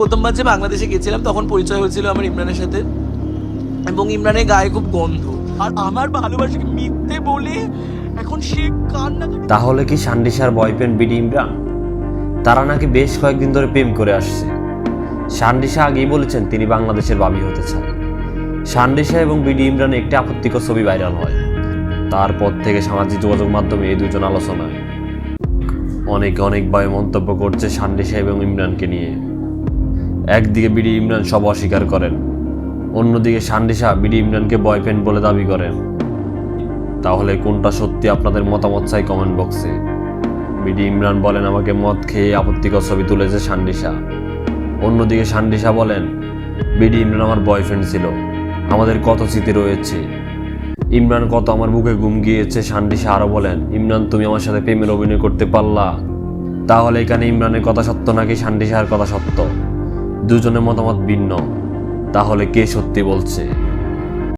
প্রথমবার যে বাংলাদেশে গেছিলাম, তখন পরিচয় হয়েছিল আমার ইমরানের সাথে। এবং ইমরানের গায়ে খুব গন্ধ। আর আমার ভালোবাসাকে মিথ্যে বলে এখন সে কান্না তাহলে কি সান্ডিসার বয়ফ্রেন্ড বিডি ইমরান? তারা নাকি বেশ কয়েকদিন ধরে প্রেম করে আসছে। সান্ডিসা আগেই বলেছেন তিনি বাংলাদেশের বাবি হতে চান। সান্ডিসা এবং বিডি ইমরান একটি আপত্তিকর ছবি ভাইরাল হয়। তারপর থেকে সামাজিক যোগাযোগ মাধ্যমে এই দুজন আলোচনায়। অনেকে অনেকভাবে মন্তব্য করছে সান্ডিসা এবং ইমরানকে নিয়ে। একদিকে বিডি ইমরান সব অস্বীকার করেন, অন্যদিকে সান্ডিসা বিডি ইমরানকে বয়ফ্রেন্ড বলে দাবি করেন। তাহলে কোনটা সত্যি আপনাদের মতামত চাই কমেন্ট বক্সে বিডি ইমরান বলেন, আমাকে মদ খেয়ে আপত্তিকর ছবি তুলেছে সান্ডিসা অন্যদিকে সান্ডিসা বলেন, বিডি ইমরান আমার বয়ফ্রেন্ড ছিল। আমাদের কত স্মৃতি রয়েছে। ইমরান কত আমার বুকে ঘুম গিয়েছে সান্ডিসা আরও বলেন, ইমরান, তুমি আমার সাথে প্রেমের অভিনয় করতে পারলা। তাহলে এখানে ইমরানের কথা সত্য নাকি সান্ডিসার কথা সত্য? দুজনের মতামত ভিন্ন। তাহলে কে সত্যি বলছে?